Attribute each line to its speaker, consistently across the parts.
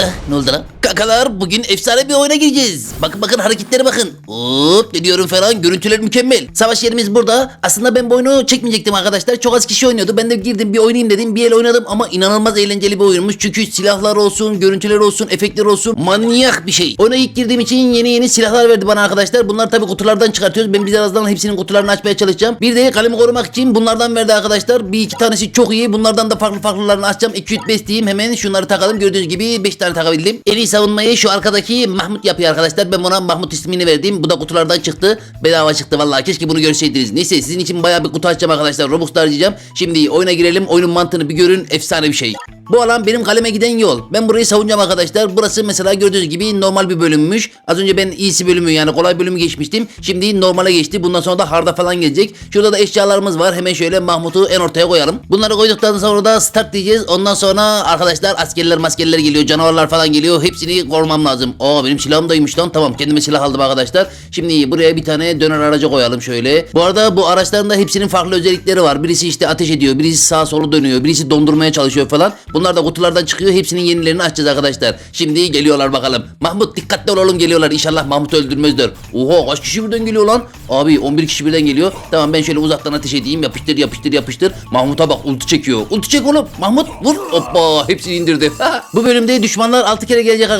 Speaker 1: Eh, ne oldu lan? Kakalar bugün efsane bir oyuna gireceğiz. Bakın bakın hareketlere bakın. Hop diyorum falan görüntüler mükemmel. Savaş yerimiz burada. Aslında ben bu oyunu çekmeyecektim arkadaşlar. Çok az kişi oynuyordu. Ben de girdim bir oynayayım dedim. Bir el oynadım ama inanılmaz eğlenceli bir oyunmuş. Çünkü silahlar olsun, görüntüler olsun, efektler olsun. Manyak bir şey. Oyuna ilk girdiğim için yeni yeni silahlar verdi bana arkadaşlar. Bunlar tabii kutulardan çıkartıyoruz. Ben birazdan hepsinin kutularını açmaya çalışacağım. Bir de kalemi korumak için bunlardan verdi arkadaşlar. Bir iki tanesi çok iyi. Bunlardan da farklı farklılarını açacağım. 2-3 diyeyim. Hemen şunları takalım. Gördüğünüz gibi 5 tane takabildim. En iyi savunmayı şu arkadaki Mahmut yapıyor arkadaşlar. Ben buna Mahmut ismini verdim. Bu da kutulardan çıktı. Bedava çıktı vallahi. Keşke bunu görseydiniz. Neyse sizin için bayağı bir kutu açacağım arkadaşlar. Robux harcayacağım. Şimdi oyuna girelim. Oyunun mantığını bir görün. Efsane bir şey. Bu alan benim kaleme giden yol. Ben burayı savunacağım arkadaşlar. Burası mesela gördüğünüz gibi normal bir bölümmüş. Az önce ben iyisi bölümü yani kolay bölümü geçmiştim. Şimdi normale geçti. Bundan sonra da harda falan gelecek. Şurada da eşyalarımız var. Hemen şöyle Mahmut'u en ortaya koyalım. Bunları koyduktan sonra da start diyeceğiz. Ondan sonra arkadaşlar askerler maskerler geliyor. Canavarlar falan geliyor. Hepsini korumam lazım. Aa benim silahım daymış lan. Tamam kendime silah aldım arkadaşlar. Şimdi buraya bir tane döner aracı koyalım şöyle. Bu arada bu araçların da hepsinin farklı özellikleri var. Birisi işte ateş ediyor. Birisi sağa sola dönüyor. Birisi dondurmaya çalışıyor falan. Bunlar da kutulardan çıkıyor. Hepsinin yenilerini açacağız arkadaşlar. Şimdi geliyorlar bakalım. Mahmut dikkatli olalım geliyorlar. İnşallah Mahmut öldürmezler. Oha kaç kişi birden geliyor lan? Abi 11 kişi birden geliyor. Tamam ben şöyle uzaktan ateş edeyim. Yapıştır yapıştır yapıştır. Mahmut'a bak ulti çekiyor. Ulti çek oğlum. Mahmut vur. Hoppa hepsini indirdi. Bu bölümde düşmanlar 6 kere gelecek.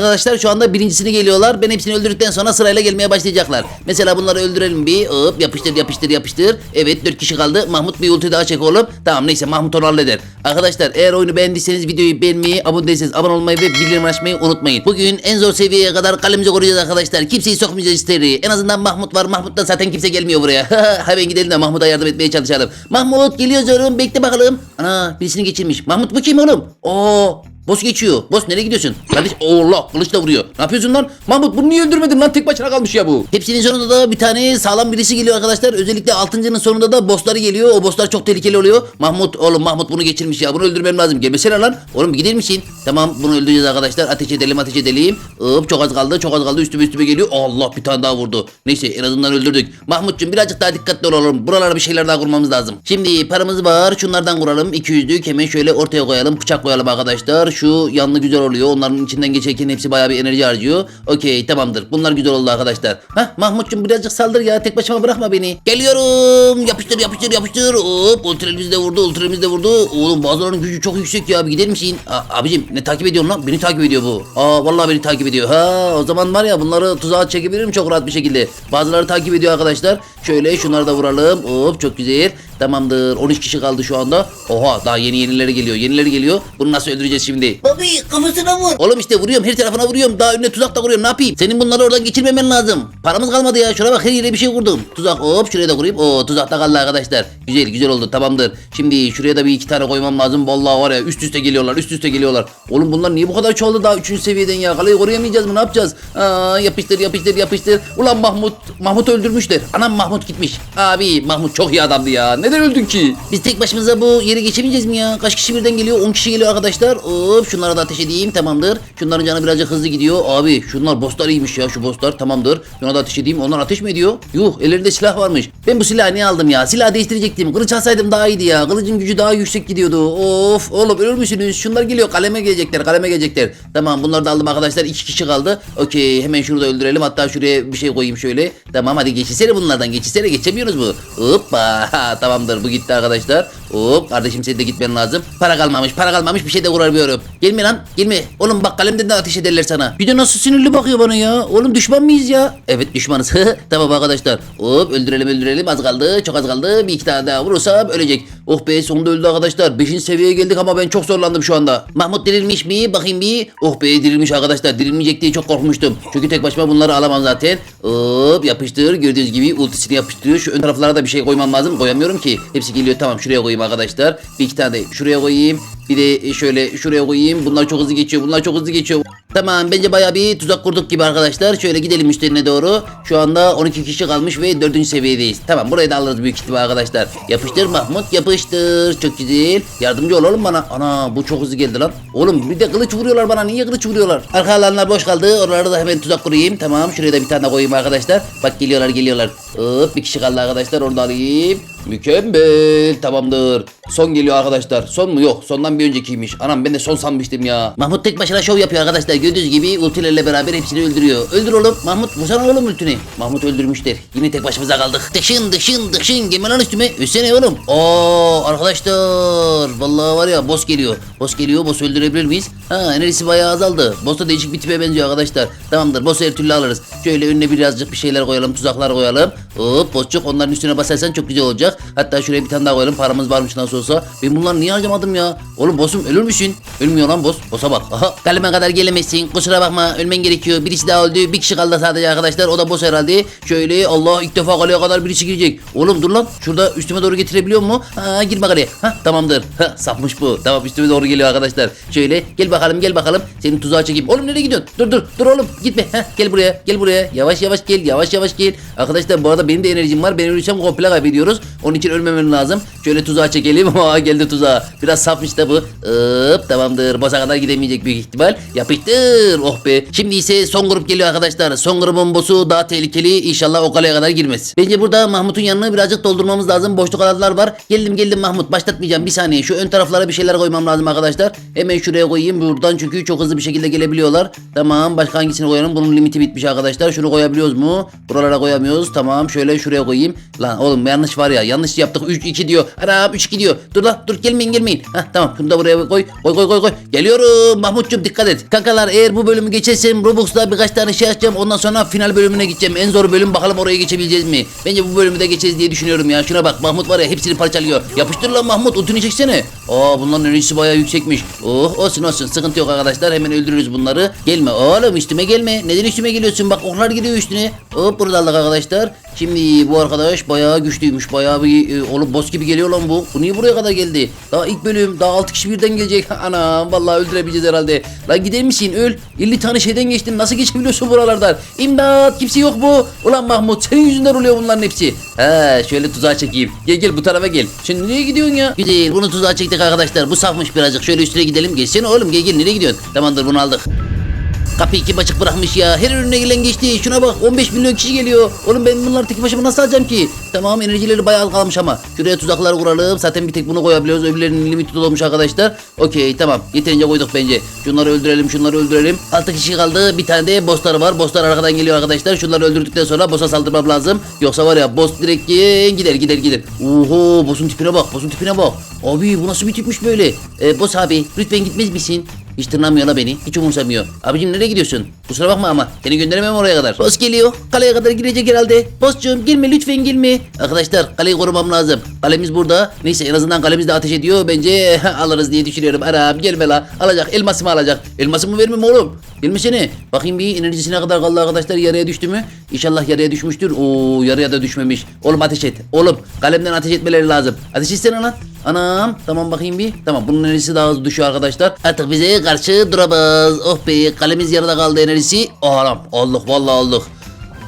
Speaker 1: Şu anda birincisini geliyorlar. Ben hepsini öldürdükten sonra sırayla gelmeye başlayacaklar. Mesela bunları öldürelim bir. Hop yapıştır yapıştır yapıştır. Evet 4 kişi kaldı. Mahmut bir ulti daha çek oğlum. Tamam neyse Mahmut onu halleder. Arkadaşlar eğer oyunu beğendiyseniz videoyu beğenmeyi, abone değilseniz abone olmayı ve bildirim açmayı unutmayın. Bugün en zor seviyeye kadar kalemizi koruyacağız arkadaşlar. Kimseyi sokmayacağız içeri. En azından Mahmut var. Mahmut'tan zaten kimse gelmiyor buraya. Hemen gidelim de Mahmut'a yardım etmeye çalışalım. Mahmut geliyoruz oğlum. Bekle bakalım. Ana birisini geçirmiş. Mahmut bu kim oğlum? Oo Boss geçiyor. Boss nereye gidiyorsun? Kardeş Allah kılıçla vuruyor. Ne yapıyorsun lan? Mahmut bunu niye öldürmedin lan? Tek başına kalmış ya bu. Hepsinin sonunda da bir tane sağlam birisi geliyor arkadaşlar. Özellikle 6.'nın sonunda da bossları geliyor. O bosslar çok tehlikeli oluyor. Mahmut oğlum Mahmut bunu geçirmiş ya. Bunu öldürmem lazım. Gelmesene lan. Oğlum gider misin? Tamam bunu öldüreceğiz arkadaşlar. Ateş edelim ateş edelim. Hop çok az kaldı. Çok az kaldı. Üstüme üstüme geliyor. Allah bir tane daha vurdu. Neyse en azından öldürdük. Mahmutcuğum birazcık daha dikkatli olalım. Buralara bir şeyler daha kurmamız lazım. Şimdi paramız var. Şunlardan kuralım. 200'lük hemen şöyle ortaya koyalım. Bıçak koyalım arkadaşlar. Şu yanlı güzel oluyor. Onların içinden geçerken hepsi bayağı bir enerji harcıyor. Okey tamamdır. Bunlar güzel oldu arkadaşlar. Hah Mahmutcuğum birazcık saldır ya. Tek başıma bırakma beni. Geliyorum. Yapıştır yapıştır yapıştır. Hop ultremiz de vurdu. Ultremiz de vurdu. Oğlum bazılarının gücü çok yüksek ya. Bir gider misin? A- abicim ne takip ediyorsun lan? Beni takip ediyor bu. Aa vallahi beni takip ediyor. Ha o zaman var ya bunları tuzağa çekebilirim çok rahat bir şekilde. Bazıları takip ediyor arkadaşlar. Şöyle şunları da vuralım. Hop çok güzel. Tamamdır. 13 kişi kaldı şu anda. Oha daha yeni yenileri geliyor. Yenileri geliyor. Bunu nasıl öldüreceğiz şimdi?
Speaker 2: Bobby kafasına vur.
Speaker 1: Oğlum işte vuruyorum her tarafına vuruyorum. Daha önüne tuzak da kuruyorum. Ne yapayım? Senin bunları oradan geçirmemen lazım. Paramız kalmadı ya. Şuna bak her yere bir şey kurdum. Tuzak hop şuraya da kurayım. Oo tuzak da kaldı arkadaşlar. Güzel güzel oldu tamamdır. Şimdi şuraya da bir iki tane koymam lazım. Vallahi var ya üst üste geliyorlar üst üste geliyorlar. Oğlum bunlar niye bu kadar çoğaldı daha 3. seviyeden ya? Kaleyi koruyamayacağız mı? Ne yapacağız? Aa, yapıştır yapıştır yapıştır. Ulan Mahmut Mahmut öldürmüşler. Anam Mahmut gitmiş. Abi Mahmut çok iyi adamdı ya. Neden öldün ki? Biz tek başımıza bu yere geçemeyeceğiz mi ya? Kaç kişi birden geliyor? 10 kişi geliyor arkadaşlar. Hop şunlara da ateş edeyim tamamdır. Şunların canı birazcık hızlı gidiyor. Abi şunlar bosslar iyiymiş ya şu bosslar tamamdır. Şuna da ateş edeyim. Onlar ateş mi ediyor? Yuh ellerinde silah varmış. Ben bu silahı niye aldım ya? Silah değiştirecektim. Kılıç alsaydım daha iyiydi ya. Kılıcın gücü daha yüksek gidiyordu. Of oğlum ölür müsünüz? Şunlar geliyor. Kaleme gelecekler. Kaleme gelecekler. Tamam bunları da aldım arkadaşlar. iki kişi kaldı. Okey hemen şunu da öldürelim. Hatta şuraya bir şey koyayım şöyle. Tamam hadi geçilsene bunlardan. Geçilsene geçemiyoruz mu? Hoppa tamamdır bu gitti arkadaşlar. Hop kardeşim senin de gitmen lazım. Para kalmamış para kalmamış bir şey de kuramıyorum. Gelme lan gelme. Oğlum bak kalemden de ateş ederler sana. Bir de nasıl sinirli bakıyor bana ya. Oğlum düşman mıyız ya? Evet düşmanız. tamam arkadaşlar. Hop öldürelim öldürelim az kaldı çok az kaldı. Bir iki tane daha vurursam ölecek. Oh be sonunda öldü arkadaşlar. Beşinci seviyeye geldik ama ben çok zorlandım şu anda. Mahmut dirilmiş mi? Bakayım bir. Oh be dirilmiş arkadaşlar. Dirilmeyecek diye çok korkmuştum. Çünkü tek başıma bunları alamam zaten. Hop yapıştır. Gördüğünüz gibi ultisini yapıştırıyor. Şu ön taraflara da bir şey koymam lazım. Koyamıyorum ki. Hepsi geliyor. Tamam şuraya koyayım arkadaşlar. Bir iki tane de şuraya koyayım. Bir de şöyle şuraya koyayım. Bunlar çok hızlı geçiyor. Bunlar çok hızlı geçiyor. Tamam bence bayağı bir tuzak kurduk gibi arkadaşlar. Şöyle gidelim müşterine doğru. Şu anda 12 kişi kalmış ve 4. seviyedeyiz. Tamam burayı da alırız büyük ihtimal arkadaşlar. Yapıştır Mahmut yapıştır. Çok güzel. Yardımcı ol oğlum bana. Ana bu çok hızlı geldi lan. Oğlum bir de kılıç vuruyorlar bana. Niye kılıç vuruyorlar? Arka alanlar boş kaldı. Oraları da hemen tuzak kurayım. Tamam şuraya da bir tane koyayım arkadaşlar. Bak geliyorlar geliyorlar. Hop bir kişi kaldı arkadaşlar. Onu da alayım. Mükemmel. Tamamdır. Son geliyor arkadaşlar. Son mu? Yok. Sondan bir öncekiymiş. Anam ben de son sanmıştım ya. Mahmut tek başına şov yapıyor arkadaşlar. Gördüğünüz gibi ultilerle beraber hepsini öldürüyor. Öldür oğlum. Mahmut vursana oğlum ultini. Mahmut öldürmüşler. Yine tek başımıza kaldık. Dışın dışın dışın. Gelme lan üstüme. Üstsene oğlum. Oo arkadaşlar. Vallahi var ya boss geliyor. Boss geliyor. Boss öldürebilir miyiz? Ha enerjisi bayağı azaldı. Boss da değişik bir tipe benziyor arkadaşlar. Tamamdır. Boss'u her türlü alırız. Şöyle önüne birazcık bir şeyler koyalım. Tuzaklar koyalım. Hop bossçuk onların üstüne basarsan çok güzel olacak. Hatta şuraya bir tane daha koyalım. Paramız varmış nasıl olsa. Ben bunları niye harcamadım ya? Oğlum boss'um ölür müsün? Ölmüyor lan boss. Boss'a bak. Aha. Kaleme kadar gelemezsin. Kusura bakma. Ölmen gerekiyor. Birisi daha öldü. Bir kişi kaldı sadece arkadaşlar. O da boss herhalde. Şöyle Allah ilk defa kaleye kadar birisi girecek. Oğlum dur lan. Şurada üstüme doğru getirebiliyor mu? Ha girme kaleye. Ha tamamdır. Ha sapmış bu. Tamam üstüme doğru geliyor arkadaşlar. Şöyle gel bakalım gel bakalım. Seni tuzağa çekeyim. Oğlum nereye gidiyorsun? Dur dur. Dur oğlum. Gitme. Ha gel buraya. Gel buraya. Yavaş yavaş gel. Yavaş yavaş gel. Arkadaşlar bu arada benim de enerjim var. Ben ölürsem komple kaybediyoruz. Onun için ölmemem lazım. Şöyle tuzağa çekelim. Aa geldi tuzağa. Biraz sapmış da bu. Hop tamamdır. Boss'a kadar gidemeyecek büyük ihtimal. Yapıştır. Oh be. Şimdi ise son grup geliyor arkadaşlar. Son grubun boss'u daha tehlikeli. İnşallah o kaleye kadar girmez. Bence burada Mahmut'un yanını birazcık doldurmamız lazım. Boşluk alanlar var. Geldim geldim Mahmut. Başlatmayacağım. Bir saniye. Şu ön taraflara bir şeyler koymam lazım arkadaşlar. Hemen şuraya koyayım. Buradan çünkü çok hızlı bir şekilde gelebiliyorlar. Tamam. Başka hangisini koyalım? Bunun limiti bitmiş arkadaşlar. Şunu koyabiliyoruz mu? Buralara koyamıyoruz. Tamam. Şöyle şuraya koyayım. Lan oğlum yanlış var ya. Yanlış yaptık. 3 2 diyor. Anam 3 2 diyor. Dur lan. Dur gelmeyin gelmeyin. Hah tamam. Şunu da buraya koy. Koy koy koy koy. Geliyorum. Mahmutcuğum dikkat et. Kankalar eğer bu bölümü geçersem Robux'ta birkaç tane şey açacağım. Ondan sonra final bölümüne gideceğim. En zor bölüm bakalım oraya geçebileceğiz mi? Bence bu bölümü de geçeceğiz diye düşünüyorum ya. Şuna bak Mahmut var ya hepsini parçalıyor. Yapıştır lan Mahmut. Utunu çeksene. Aa bunların enerjisi bayağı yüksekmiş. Oh olsun olsun. Sıkıntı yok arkadaşlar. Hemen öldürürüz bunları. Gelme oğlum üstüme gelme. Neden üstüme geliyorsun? Bak oklar gidiyor üstüne. Hop burada aldık arkadaşlar. Şimdi bu arkadaş bayağı güçlüymüş. Bayağı bir e, oğlum boss gibi geliyor lan bu. Bu niye buraya kadar geldi? Daha ilk bölüm. Daha 6 kişi birden gelecek. Anam vallahi öldürebileceğiz herhalde. Lan gider misin? Öl. 50 tane şeyden geçtin. Nasıl geçebiliyorsun buralardan? İmdat kimse yok mu? Ulan Mahmut senin yüzünden oluyor bunların hepsi. He şöyle tuzağa çekeyim. Gel gel bu tarafa gel. Şimdi nereye gidiyorsun ya? Güzel bunu tuzağa çektik arkadaşlar. Bu safmış birazcık. Şöyle üstüne gidelim. Geçsene oğlum gel gel nereye gidiyorsun? Tamamdır bunu aldık. Kapıyı kim açık bırakmış ya. Her önüne gelen geçti. Şuna bak 15 milyon kişi geliyor. Oğlum ben bunları tek başıma nasıl alacağım ki? Tamam enerjileri bayağı kalmış ama. Şuraya tuzaklar kuralım. Zaten bir tek bunu koyabiliyoruz. Öbürlerinin limiti dolmuş arkadaşlar. Okey tamam. Yeterince koyduk bence. Şunları öldürelim şunları öldürelim. 6 kişi kaldı. Bir tane de bosslar var. Bosslar arkadan geliyor arkadaşlar. Şunları öldürdükten sonra boss'a saldırmam lazım. Yoksa var ya boss direkt gider gider gider. Oho boss'un tipine bak. Boss'un tipine bak. Abi bu nasıl bir tipmiş böyle? Ee, boss abi lütfen gitmez misin? Hiç tırnamıyor la beni. Hiç umursamıyor. Abicim nereye gidiyorsun? Kusura bakma ama. Seni gönderemem oraya kadar. Boss geliyor. Kaleye kadar girecek herhalde. Bosscuğum girme lütfen girme. Arkadaşlar kaleyi korumam lazım. Kalemiz burada. Neyse en azından kalemiz de ateş ediyor. Bence alırız diye düşünüyorum. Aram gelme la. Alacak. Elmasımı alacak. Elmasımı vermem oğlum. Gelmesene. Bakayım bir enerjisine kadar kaldı arkadaşlar. Yarıya düştü mü? İnşallah yarıya düşmüştür. Oo yarıya da düşmemiş. Oğlum ateş et. Oğlum kalemden ateş etmeleri lazım. Ateş etsene lan. Anam tamam bakayım bir. Tamam bunun enerjisi daha hızlı düşüyor arkadaşlar. Artık bize karşı duramaz. Oh be kalemiz yarıda kaldı enerjisi. Oh anam aldık vallahi aldık.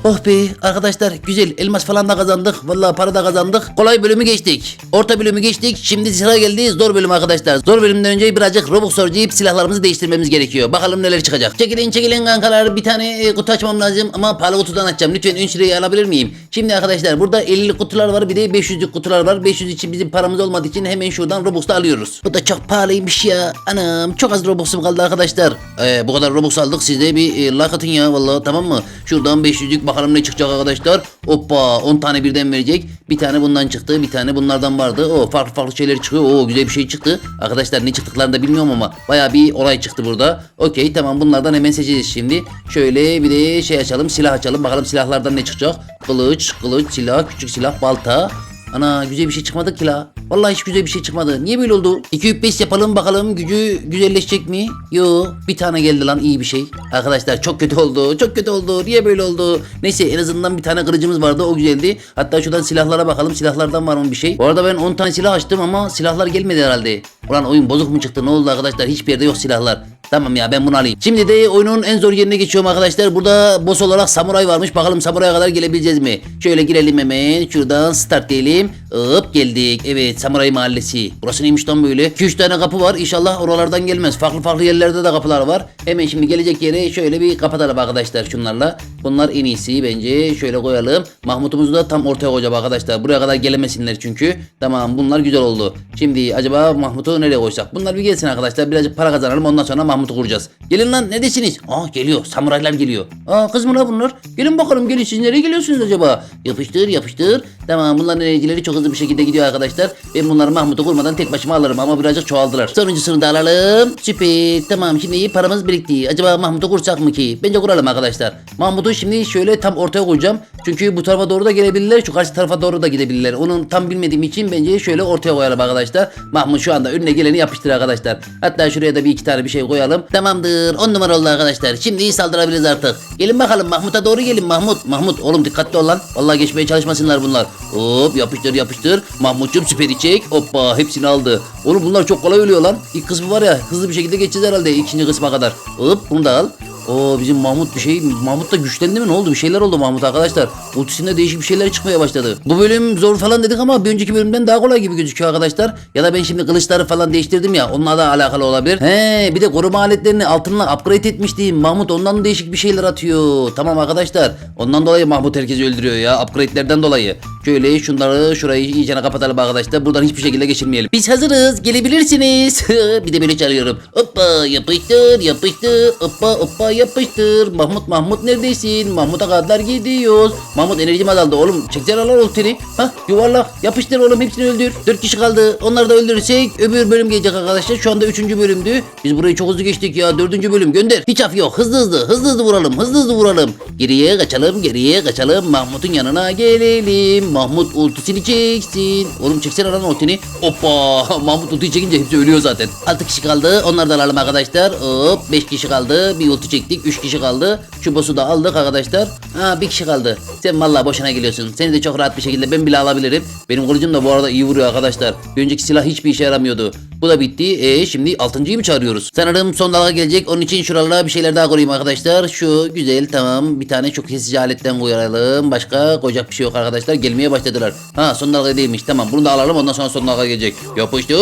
Speaker 1: Oh be arkadaşlar güzel elmas falan da kazandık. Vallahi para da kazandık. Kolay bölümü geçtik. Orta bölümü geçtik. Şimdi sıra geldi zor bölüm arkadaşlar. Zor bölümden önce birazcık Robux harcayıp silahlarımızı değiştirmemiz gerekiyor. Bakalım neler çıkacak. Çekilin çekilin kankalar. Bir tane e, kutu açmam lazım ama pahalı kutudan açacağım. Lütfen ön sırayı alabilir miyim? Şimdi arkadaşlar burada 50'lik kutular var bir de 500'lük kutular var. 500 için bizim paramız olmadığı için hemen şuradan Robux'ta alıyoruz. Bu da çok pahalıymış ya. Anam çok az Robux'um kaldı arkadaşlar. Ee, bu kadar Robux aldık siz de bir e, like atın ya vallahi tamam mı? Şuradan 500'lük bakalım ne çıkacak arkadaşlar. Hoppa 10 tane birden verecek. Bir tane bundan çıktı bir tane bunlardan vardı. O farklı farklı şeyler çıkıyor. O güzel bir şey çıktı. Arkadaşlar ne çıktıklarını da bilmiyorum ama baya bir olay çıktı burada. Okey tamam bunlardan hemen seçeceğiz şimdi. Şöyle bir de şey açalım silah açalım. Bakalım silahlardan ne çıkacak. Kılıç, kılıç, silah, küçük silah, balta. Ana güzel bir şey çıkmadı ki la. Vallahi hiç güzel bir şey çıkmadı. Niye böyle oldu? 2 üp 5 yapalım bakalım gücü güzelleşecek mi? Yo bir tane geldi lan iyi bir şey. Arkadaşlar çok kötü oldu. Çok kötü oldu. Niye böyle oldu? Neyse en azından bir tane kırıcımız vardı o güzeldi. Hatta şuradan silahlara bakalım. Silahlardan var mı bir şey? Bu arada ben 10 tane silah açtım ama silahlar gelmedi herhalde. Ulan oyun bozuk mu çıktı? Ne oldu arkadaşlar? Hiçbir yerde yok silahlar. Tamam ya ben bunu alayım. Şimdi de oyunun en zor yerine geçiyorum arkadaşlar. Burada boss olarak samuray varmış. Bakalım samuraya kadar gelebileceğiz mi? Şöyle girelim hemen. Şuradan start diyelim. Hop geldik. Evet samuray mahallesi. Burası neymiş lan böyle? 2-3 tane kapı var. İnşallah oralardan gelmez. Farklı farklı yerlerde de kapılar var. Hemen şimdi gelecek yere şöyle bir kapatalım arkadaşlar şunlarla. Bunlar en iyisi bence. Şöyle koyalım. Mahmut'umuzu da tam ortaya koyacağım arkadaşlar. Buraya kadar gelemesinler çünkü. Tamam bunlar güzel oldu. Şimdi acaba Mahmut'u nereye koysak? Bunlar bir gelsin arkadaşlar. Birazcık para kazanalım. Ondan sonra Mahmut'u kuracağız. Gelin lan ne desiniz? Aa geliyor. Samuraylar geliyor. Aa kız mı lan bunlar? Gelin bakalım gelin. Siz nereye geliyorsunuz acaba? Yapıştır yapıştır. Tamam bunların enerjileri çok hızlı bir şekilde gidiyor arkadaşlar. Ben bunları Mahmut'u kurmadan tek başıma alırım ama birazcık çoğaldılar. Sonuncusunu da alalım. Süper. Tamam şimdi paramız birikti. Acaba Mahmut'u kursak mı ki? Bence kuralım arkadaşlar. Mahmut'u şimdi şöyle tam ortaya koyacağım. Çünkü bu tarafa doğru da gelebilirler. Şu karşı tarafa doğru da gidebilirler. Onun tam bilmediğim için bence şöyle ortaya koyalım arkadaşlar. Mahmut şu anda önüne geleni yapıştır arkadaşlar. Hatta şuraya da bir iki tane bir şey koyalım. Tamamdır. On numara oldu arkadaşlar. Şimdi saldırabiliriz artık. Gelin bakalım Mahmut'a doğru gelin Mahmut. Mahmut oğlum dikkatli ol lan. Vallahi geçmeye çalışmasınlar bunlar. Hop yapıştır yapıştır. Mahmut'cum süperi çek. Hoppa hepsini aldı. Oğlum bunlar çok kolay ölüyor lan. İlk kısmı var ya hızlı bir şekilde geçeceğiz herhalde ikinci kısma kadar. Hop bunu da al. O bizim Mahmut bir şey Mahmut da güçlendi mi ne oldu bir şeyler oldu Mahmut arkadaşlar. Ultisinde değişik bir şeyler çıkmaya başladı. Bu bölüm zor falan dedik ama bir önceki bölümden daha kolay gibi gözüküyor arkadaşlar. Ya da ben şimdi kılıçları falan değiştirdim ya onunla da alakalı olabilir. He bir de koruma aletlerini altınla upgrade etmiştim. Mahmut ondan değişik bir şeyler atıyor. Tamam arkadaşlar. Ondan dolayı Mahmut herkesi öldürüyor ya upgrade'lerden dolayı. Şöyle şunları şurayı iyice kapatalım arkadaşlar. Buradan hiçbir şekilde geçirmeyelim. Biz hazırız. Gelebilirsiniz. bir de böyle çalıyorum. Hoppa yapıştır yapıştır. Hoppa hoppa yapıştır. Mahmut Mahmut neredesin? Mahmut'a kadar gidiyoruz. Mahmut enerjim azaldı. Oğlum çeksene lan ultini. Hah yuvarlak. Yapıştır oğlum hepsini öldür. Dört kişi kaldı. Onları da öldürürsek öbür bölüm gelecek arkadaşlar. Şu anda üçüncü bölümdü. Biz burayı çok hızlı geçtik ya. Dördüncü bölüm gönder. Hiç af yok. Hızlı hızlı. Hızlı hızlı vuralım. Hızlı hızlı vuralım. Geriye kaçalım. Geriye kaçalım. Mahmut'un yanına gelelim. Mahmut ultisini çeksin. Oğlum çeksene lan ultini. Hoppa. Mahmut ultiyi çekince hepsi ölüyor zaten. 6 kişi kaldı. Onları da alalım arkadaşlar. Hop 5 kişi kaldı. Bir ulti çektik. 3 kişi kaldı. Şu boss'u da aldık arkadaşlar. Ha bir kişi kaldı. Sen vallahi boşuna geliyorsun. Seni de çok rahat bir şekilde ben bile alabilirim. Benim kılıcım da bu arada iyi vuruyor arkadaşlar. Bir önceki silah hiçbir işe yaramıyordu. Bu da bitti. E şimdi altıncıyı mı çağırıyoruz? Sanırım son dalga gelecek. Onun için şuralara bir şeyler daha koyayım arkadaşlar. Şu güzel tamam. Bir tane çok kesici aletten koyalım. Başka koyacak bir şey yok arkadaşlar. Gelmeye başladılar. Ha son dalga değilmiş. Tamam bunu da alalım ondan sonra son dalga gelecek. Yapıştır.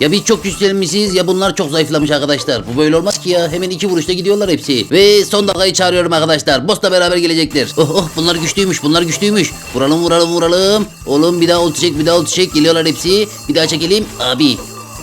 Speaker 1: Ya biz çok güçlenmişiz ya bunlar çok zayıflamış arkadaşlar. Bu böyle olmaz ki ya. Hemen iki vuruşta gidiyorlar hepsi. Ve son dalgayı çağırıyorum arkadaşlar. Boss'la beraber gelecekler. Oh oh bunlar güçlüymüş bunlar güçlüymüş. Vuralım vuralım vuralım. Oğlum bir daha ulti çek bir daha ulti çek. Geliyorlar hepsi. Bir daha çekelim. Abi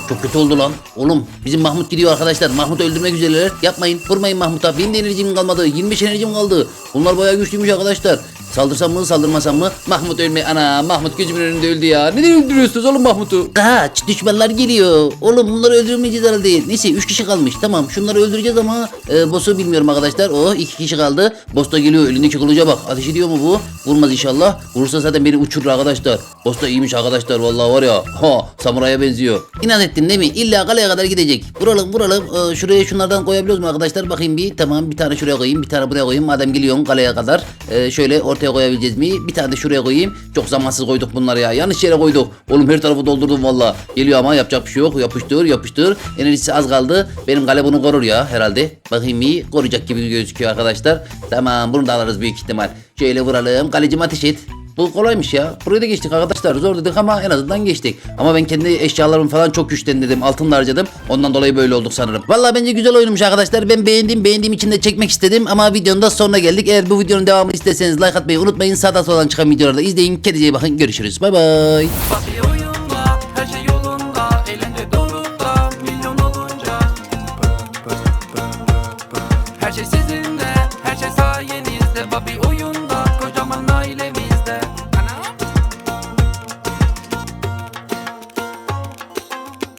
Speaker 1: çok kötü oldu lan. Oğlum bizim Mahmut gidiyor arkadaşlar. Mahmut öldürmek üzereler. Yapmayın. Vurmayın Mahmut'a. Benim de enerjim kalmadı. 25 enerjim kaldı. Bunlar bayağı güçlüymüş arkadaşlar. Saldırsam mı saldırmasam mı? Mahmut ölme. Ana Mahmut gözümün önünde öldü ya. Neden öldürüyorsunuz oğlum Mahmut'u? Kaç düşmanlar geliyor. Oğlum bunları öldürmeyeceğiz herhalde. Neyse 3 kişi kalmış. Tamam şunları öldüreceğiz ama e, boss'u bilmiyorum arkadaşlar. Oh 2 kişi kaldı. Boss da geliyor. Elindeki kılıca bak. Ateş ediyor mu bu? Vurmaz inşallah. Vurursa zaten beni uçurur arkadaşlar. Boss da iyiymiş arkadaşlar. Vallahi var ya. Ha samuraya benziyor. İnat ettin değil mi? İlla kaleye kadar gidecek. Vuralım vuralım. Ee, şuraya şunlardan koyabiliyoruz mu arkadaşlar? Bakayım bir. Tamam bir tane şuraya koyayım. Bir tane buraya koyayım. Madem geliyorsun kaleye kadar. Ee, şöyle ortaya koyabileceğiz mi? Bir tane de şuraya koyayım. Çok zamansız koyduk bunları ya. Yanlış yere koyduk. Oğlum her tarafı doldurdum valla. Geliyor ama yapacak bir şey yok. Yapıştır yapıştır. Enerjisi az kaldı. Benim kale bunu korur ya herhalde. Bakayım bir koruyacak gibi gözüküyor arkadaşlar. Tamam bunu da alırız büyük ihtimal. Şöyle vuralım. Kalecim ateş et. Bu kolaymış ya. Burayı da geçtik arkadaşlar. Zor dedik ama en azından geçtik. Ama ben kendi eşyalarımı falan çok güçlendirdim. Altın da harcadım. Ondan dolayı böyle olduk sanırım. Vallahi bence güzel oyunmuş arkadaşlar. Ben beğendim. Beğendiğim için de çekmek istedim. Ama videonun da sonuna geldik. Eğer bu videonun devamını isterseniz like atmayı unutmayın. Sağda soldan çıkan videoları da izleyin. Kendinize bakın. Görüşürüz. Bay bay.